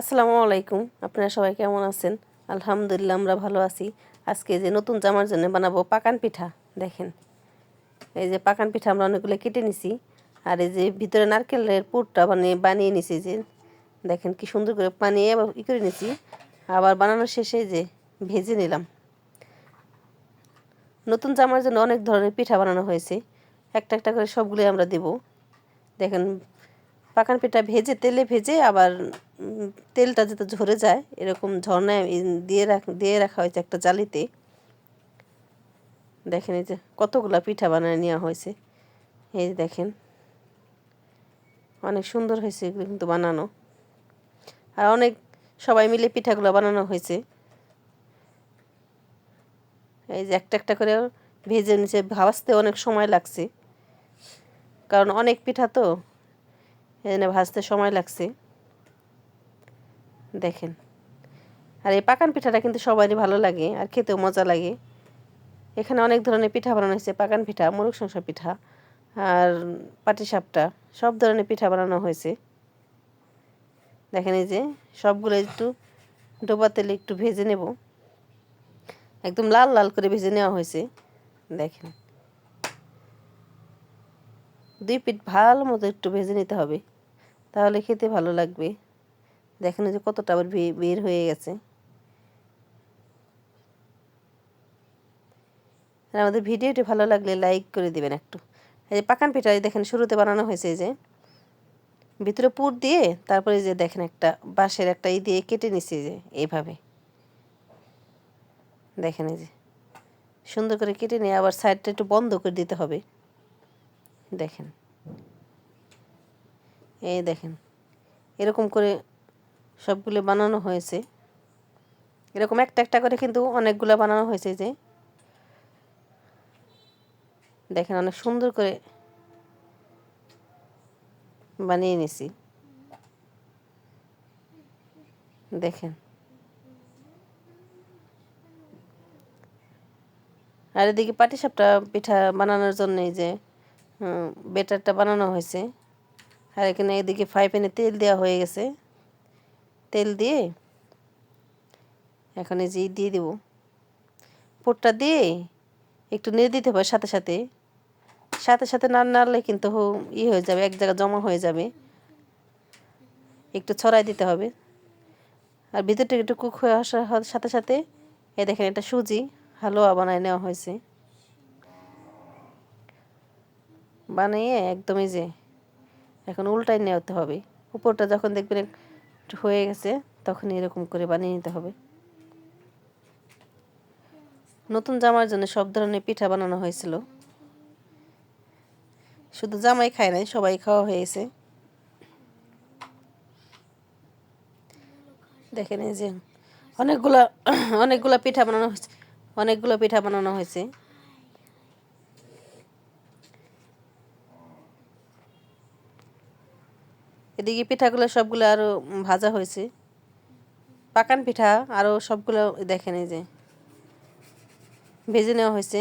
আসসালামু আলাইকুম। আপনারা সবাই কেমন আছেন? আলহামদুলিল্লাহ, আমরা ভালো আছি। আজকে যে নতুন জামার জন্য বানাবো পাকান পিঠা, দেখেন। এই যে পাকান পিঠা আমরা অনেকগুলো কেটে নিছি, আর এই যে ভিতরে নারকেলের পুরটা বানিয়ে বানিয়ে নিছি যে, দেখেন কি সুন্দর করে বানিয়ে ই করে নিছি। আবার বানানোর শেষে যে ভেজে নিলাম। নতুন জামার জন্য অনেক ধরনের পিঠা বানানো হয়েছে। একটা একটা করে সবগুলোই আমরা দেব। দেখেন, পাকান পিঠা ভেজে, তেলে ভেজে আবার তেলটা যাতে ঝরে যায়, এরকম ঝর্ণায় দিয়ে রাখ, দিয়ে রাখা হয়েছে একটা জালিতে। দেখেন এই যে কতগুলা পিঠা বানিয়ে নেওয়া হয়েছে। এই যে দেখেন, অনেক সুন্দর হয়েছে এগুলো কিন্তু বানানো। আর অনেক, সবাই মিলে পিঠাগুলো বানানো হয়েছে। এই যে একটা একটা করে ভেজে নিচে ভাজতে অনেক সময় লাগছে। কারণ অনেক পিঠা তো, এই জন্য ভাজতে সময় লাগছে। দেখেন। আর এই পাকান পিঠাটা কিন্তু সবারই ভালো লাগে আর খেতেও মজা লাগে। এখানে অনেক ধরনের পিঠা বানানো হয়েছে, পাকান পিঠা, মুরগ সংসা পিঠা আর পাটিসাপটা সব ধরনের পিঠা বানানো হয়েছে। দেখেন এই যে, সবগুলো একটু ডোবা তেলে একটু ভেজে নেব। একদম লাল লাল করে ভেজে নেওয়া হয়েছে। দেখেন। দুই পিঠ ভালো মতো একটু ভেজে নিতে হবে। তাহলে খেতে ভালো লাগবে। দেখেন যে কতটা আবার বের হয়ে গেছে। আর আমাদের ভিডিওটি ভালো লাগলে লাইক করে দিবেন একটু। এই যে পাকান পিঠা দেখেন শুরুতে বানানো হয়েছে যে। ভিতরে পুর দিয়ে তারপরে যে দেখেন একটা বাঁশের একটা ই দিয়ে কেটে নিচ্ছে যে এইভাবে। দেখেন এই যে। সুন্দর করে কেটে নিয়ে আবার সাইডটা একটু বন্ধ করে দিতে হবে। দেখেন। এই দেখেন। এরকম করে সবগুলো বানানো হয়েছে। এরকম একটা একটা করে কিন্তু অনেকগুলো বানানো হয়েছে যে। দেখেন অনেক সুন্দর করে বানিয়ে নিছি। দেখেন। আর এদিকে পাটিসাপটা পিঠা বানানোর জন্য যে বেটারটা বানানো হয়েছে। আর এখানে এদিকে ফ্রাই প্যানে তেল দেওয়া হয়ে গেছে। তেল দিয়ে এখন এই যে দিয়ে দেবো। পোটটা দিয়ে একটু নেড়ে দিতে হবে সাথে সাথে। সাথে সাথে না নাড়লে কিন্তু ই হয়ে যাবে, এক জায়গায় জমা হয়ে যাবে। একটু ছড়াই দিতে হবে। আর ভিতরটা একটু কুক হয়ে আসার সাথে সাথে এ দেখেন এটা সুজি, হালুয়া বানায় নেওয়া হয়েছে। বানিয়ে একদমই যে এখন উল্টাই নেওয়াতে হবে। উপরটা যখন দেখবেন হয়ে গেছে, তখন এরকম করে বানিয়ে নিতে হবে। নতুন জামার জন্য সব ধরনের পিঠা বানানো হয়েছিল। শুধু জামাই খায় নাই, সবাই খাওয়া হয়েছে। দেখেন এই যে অনেকগুলা অনেকগুলা পিঠা বানানো হয়েছে, অনেকগুলো পিঠা বানানো হয়েছে। এদিকে পিঠাগুলো সবগুলো আরও ভাজা হয়েছে। পাকান পিঠা আরও সবগুলো দেখেন এই যে। ভেজে নেওয়া হয়েছে।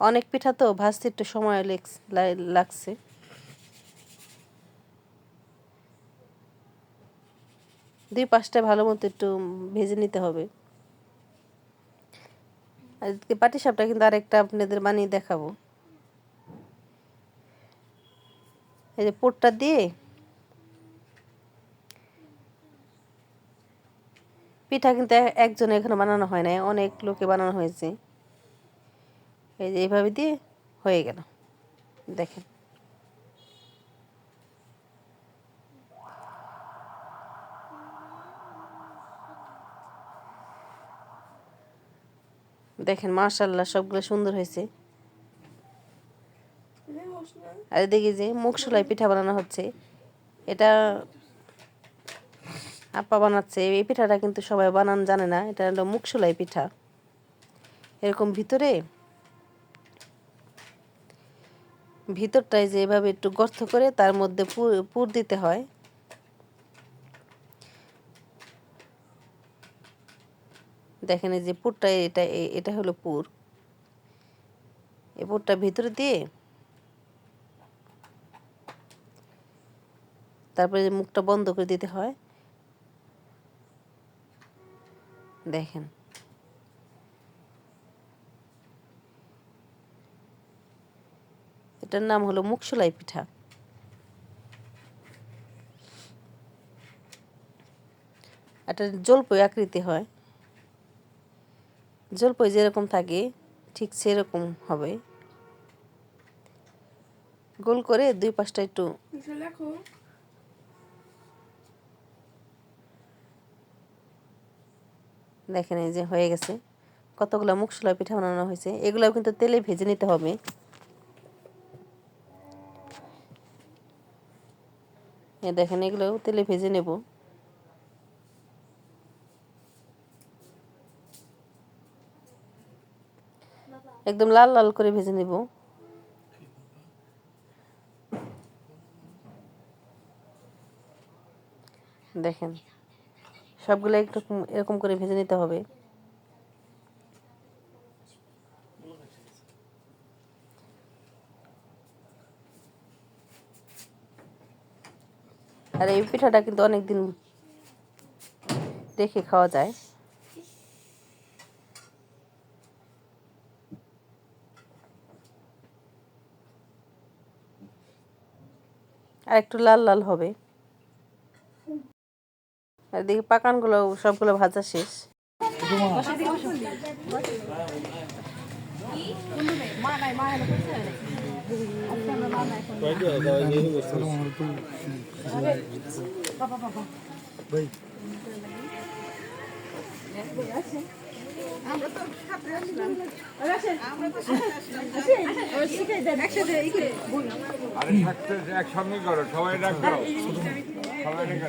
অনেক পিঠা তো ভাজতে একটু সময় লাগছে দুই পাঁচটা ভালো মতো একটু ভেজে নিতে হবে। আর এদিকে পাটিসাপটা কিন্তু আরেকটা আপনাদের বানিয়ে দেখাবো। এই যে পুরটা দিয়ে পিঠা কিন্তু একজনে এখানে বানানো হয় না অনেক লোকে বানানো হয়েছে। এই যে এইভাবে দিয়ে হয়ে গেল। দেখেন। দেখেন মার্শাল্লাহ সবগুলো সুন্দর হয়েছে। আর এদিকে যে মুখ সেলাই পিঠা বানানো হচ্ছে, এটা আপা বানাচ্ছে। এই পিঠাটা কিন্তু সবাই বানান জানে না, এটা হলো মুখ সেলাই পিঠা। এরকম ভিতরে ভিতরটায় যে এভাবে একটু গর্ত করে তার মধ্যে পুর দিতে হয়। দেখেন যে পুরটা এটা এটা হলো পুর। এই পুরটা ভিতরে দিয়ে তারপরে মুখটা বন্ধ করে দিতে হয়। দেখেন। এটার নাম হলো মুখশোলাই পিঠা। এটা জলপই আকৃতি হয়। জলপই যেরকম থাকে, ঠিক সেরকম হবে। গোল করে দুই পাশটা একটু দেখেন এই যে হয়ে গেছে। কতগুলো মুখশোলা পিঠা বানানো হয়েছে। এগুলোও কিন্তু তেলে ভেজে নিতে হবে। এ দেখেন, এগুলোও তেলে ভেজে নেব। একদম লাল লাল করে ভেজে নেব। দেখেন সবগুলো একটু এরকম করে ভেজে নিতে হবে। আর এই পিঠাটা কিন্তু অনেক দিন রেখে খাওয়া যায়। আর একটু লাল লাল হবে। দেখি পাকানগুলো সবগুলো ভাজা শেষ। একসঙ্গে করো সবাই ডাকো সবাই ডেকে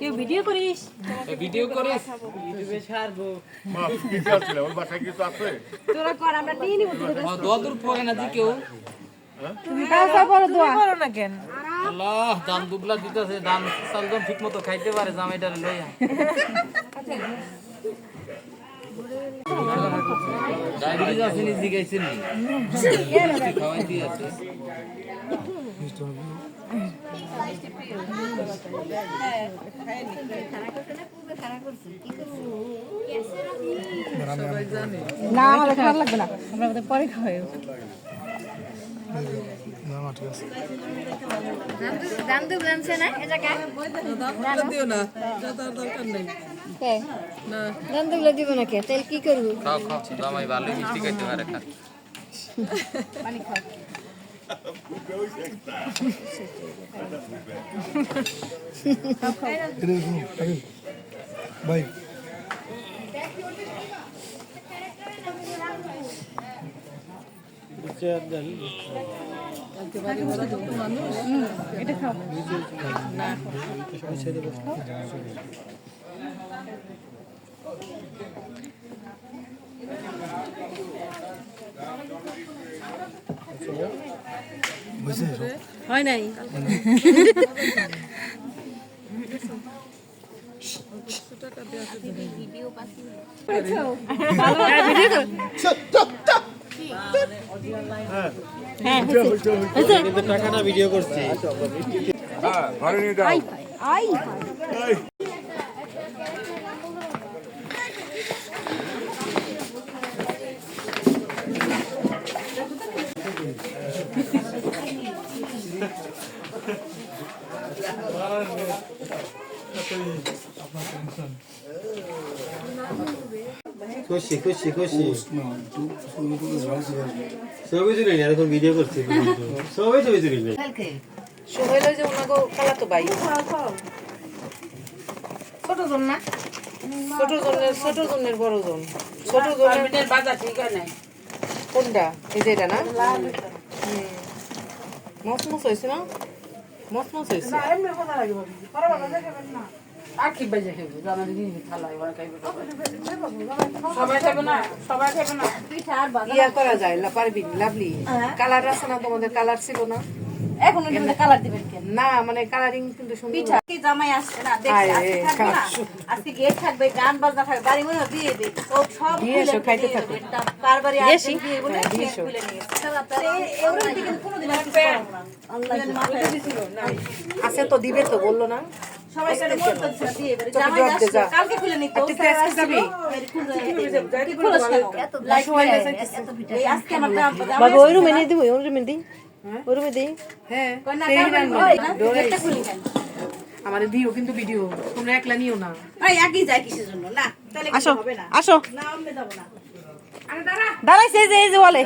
কেউ ভিডিও করিস? ভিডিও করিস? মা কি আছে ওর বাসায় কিছু আছে? তোরা কর আমরা নিয়ে নিব তোদের দোয়া দূর না দি কেউ? তুমি কাজ করো দোয়া। করো না কেন? আল্লাহ দান দুবলা দিতেছে দান সালদম ঠিক মতো খাইতে পারে জামাইটারে লইয়া। ডায়াবেটিস আছে নি জিগাইছেন নি? খাওয়াই দিয়ে আছে। না আমাদের খারাপ লাগবে না। আমরা পরে খাওয়াই। দিব না কে? তেল কি করব? খাও খাও ভালোই মিষ্টি খাইতে পারে খা। ভাই এটা খাও হয় নাই? হ্যাঁ ঘরে নিয়ে যাও খুশি খুশি খুশি। ছবি তুলি না এরকম ভিডিও করছি সবাই ছবি তুলি না সোহেল যে ওনাগো কালা ভাই। ছোট জন না? ছোট জনের ছোট জনের বড় জন। ছোট জনের বাজার ঠিক হয় কোনটা? এই যে এটা না। মস মস হয়েছে না? মস মস হয়েছে আর বাজে খাইবো জানা দিদি খাইবো সবাই খাবে না সবাই খাবে না। ইয়া করা যায় লা পারবি লাভলি কালার আছে না তোমাদের? কালার ছিল না? এখন কালার দিবেন কেন? না মানে কালারিং কিন্তু সুন্দর। পিঠা কি জামাই আসছে না? দেখছি আজকে থাকবে না? আজকে গেট থাকবে গান বাজনা থাকবে বাড়ি মনে হয় বিয়ে দে ও সব দিয়ে খাইতে থাকো। দিয়ে বলে দিয়ে এগুলো দিকে কোনোদিন আর না। আছে তো দিবে তো বলল না। যাবি? লাইক হয়ে গেছে এই আজকে আমার দাম বাবা ওই রুমে নিয়ে দিব ওই রুমে দিই। ওই রুমে দিই। হ্যাঁ। আমাদের দিও কিন্তু ভিডিও। তোমরা একলা নিও না। এই আগেই যায় কিসের জন্য? না তাহলে আসো হবে না। আসো। না আমি যাব না। দাঁড়াইছে এই যে এই যে বলে।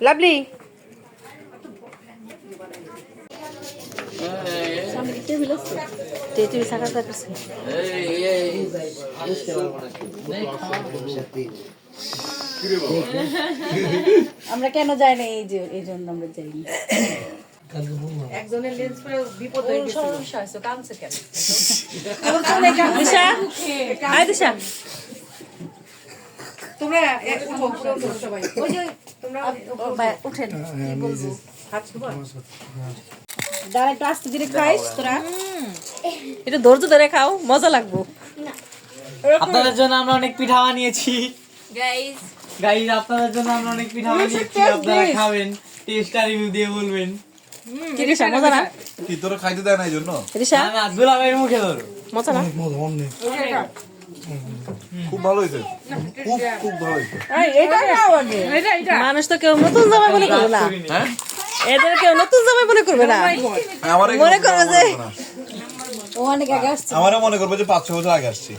লাভলি। টেবিল আমরা কেন যাই না এই যে এই জন্য আমরা যাই না? একজনের লেন্স পরে বিপদ হয়ে গেছে সমস্যা হয়েছে কাঁদছে কেন? দিশা? আয় দিশা। তোমরা উঠো উঠো, উঠো সবাই। ওই যে তোমরা উঠেন। কি বলব? হাত দাঁড়া একটু আস্তে ধীরে খাইস তোরা। একটু ধৈর্য ধরে খাও মজা লাগবো। আপনাদের জন্য আমরা অনেক পিঠা বানিয়েছি। গাইস গাইজ আপনাদের জন্য আমরা অনেক পিঠা বানিয়েছি আপনারা খাবেন। টেস্ট আর রিভিউ দিয়ে বলবেন। কি মজা না? কি তোরা খাইতে দেয় না এই জন্য? রিসা না না দুলাভাইয়ের মুখে ধরো। মজা না? খুব ভালো হয়েছে খুব খুব ভালো হয়েছে মানুষ তো কেউ নতুন জামাই মনে করবে না। হ্যাঁ? এদের কেউ নতুন জামাই মনে করবে না? আমার মনে করবে যে- ও অনেক আগে আসছে। আমারও মনে করবে যে পাঁচ ছ বছর আগে আসছি।